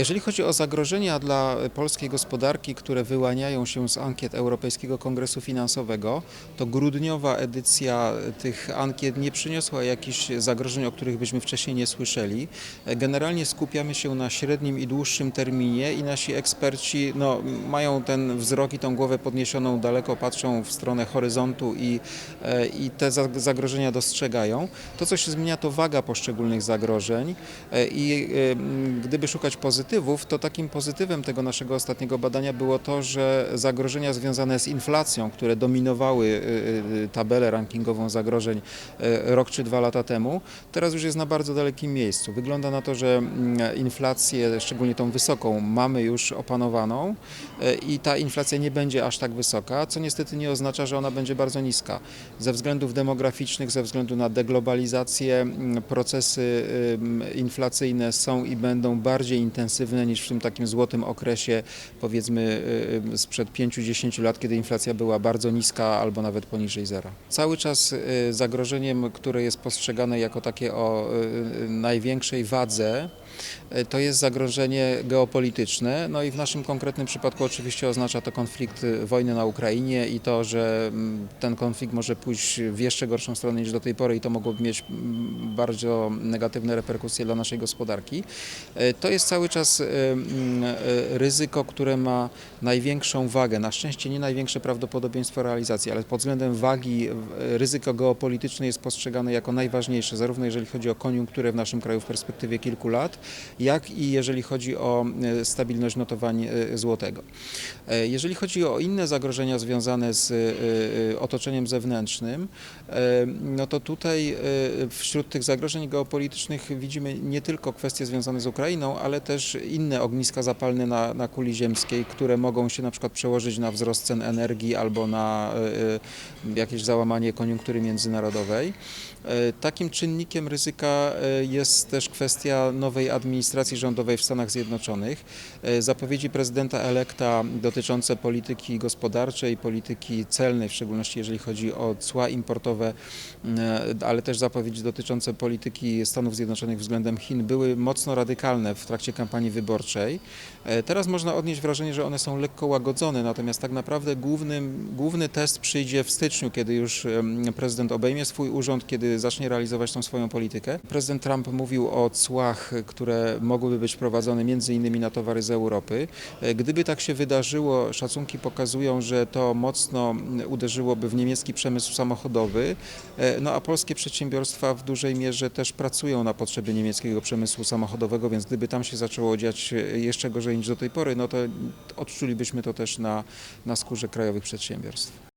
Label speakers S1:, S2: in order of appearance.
S1: Jeżeli chodzi o zagrożenia dla polskiej gospodarki, które wyłaniają się z ankiet Europejskiego Kongresu Finansowego, to grudniowa edycja tych ankiet nie przyniosła jakichś zagrożeń, o których byśmy wcześniej nie słyszeli. Generalnie skupiamy się na średnim i dłuższym terminie i nasi eksperci no, mają ten wzrok i tą głowę podniesioną daleko, patrzą w stronę horyzontu i, e, i te za- zagrożenia dostrzegają. To, co się zmienia, to waga poszczególnych zagrożeń e, i e, gdyby szukać pozytywów, to takim pozytywem tego naszego ostatniego badania było to, że zagrożenia związane z inflacją, które dominowały e, e, tabelę rankingową zagrożeń rok czy dwa lata temu, teraz już jest na bardzo dalekim miejscu. Wygląda na to, że mm, inflację, szczególnie tą wysoką, mamy już opanowaną i ta inflacja nie będzie aż tak wysoka, co niestety nie oznacza, że ona będzie bardzo niska. Ze względów demograficznych, ze względu na deglobalizację, mm, procesy inflacyjne są i będą bardziej intensywne niż w tym takim złotym okresie, powiedzmy ym, sprzed 5-10 lat, kiedy inflacja była bardzo niska albo nawet poniżej zera. Cały czas y, zagrożeniem, które jest postrzegane jako takie o y, y, największej wadze, y, to jest zagrożenie geopolityczne. No i w naszym konkretnym przypadku oczywiście oznacza to konflikt y, wojny na Ukrainie i to, że mm, ten konflikt może pójść w jeszcze gorszą stronę niż do tej pory i to mogłoby mieć mm, bardzo negatywne reperkusje dla naszej gospodarki. Y, To jest cały czas y, mm, y, ryzyko, które ma największą wagę. Na szczęście nie największe prawdopodobieństwo realizacji, ale pod względem wagi ryzyko geopolityczne jest postrzegane jako najważniejsze, zarówno jeżeli chodzi o koniunkturę w naszym kraju w perspektywie kilku lat, jak i jeżeli chodzi o e, stabilność notowań e, złotego. E, Jeżeli chodzi o inne zagrożenia związane z otoczeniem zewnętrznym, no to tutaj wśród tych zagrożeń geopolitycznych widzimy nie tylko kwestie związane z Ukrainą, ale też inne ogniska zapalne na, na kuli ziemskiej, które mogą się na przykład przełożyć na wzrost cen energii albo na jakieś załamanie koniunktury międzynarodowej. Takim czynnikiem ryzyka jest też kwestia nowej administracji rządowej w Stanach Zjednoczonych. E, Zapowiedzi prezydenta elekta dotyczące polityki gospodarczej, polityki celnej, w szczególności jeżeli chodzi o cła importowe, e, ale też zapowiedzi dotyczące polityki Stanów Zjednoczonych względem Chin były mocno radykalne w trakcie kampanii wyborczej. E, Teraz można odnieść wrażenie, że one są lekko łagodzone, natomiast tak naprawdę głównym, główny test przyjdzie w styczniu, kiedy już prezydent obejmie swój urząd, kiedy zacznie realizować tą swoją politykę. Prezydent Trump mówił o cłach, które mogłyby być wprowadzone między innymi na towary z Europy. E, Gdyby tak się wydarzyło, szacunki pokazują, że to mocno uderzyłoby w niemiecki przemysł samochodowy, e, no a polskie przedsiębiorstwa w dużej mierze też pracują na potrzeby niemieckiego przemysłu samochodowego, więc gdyby tam się zaczęło dziać e, jeszcze gorzej niż do tej pory, no to odczulibyśmy to też na, na skórze krajowych przedsiębiorstw.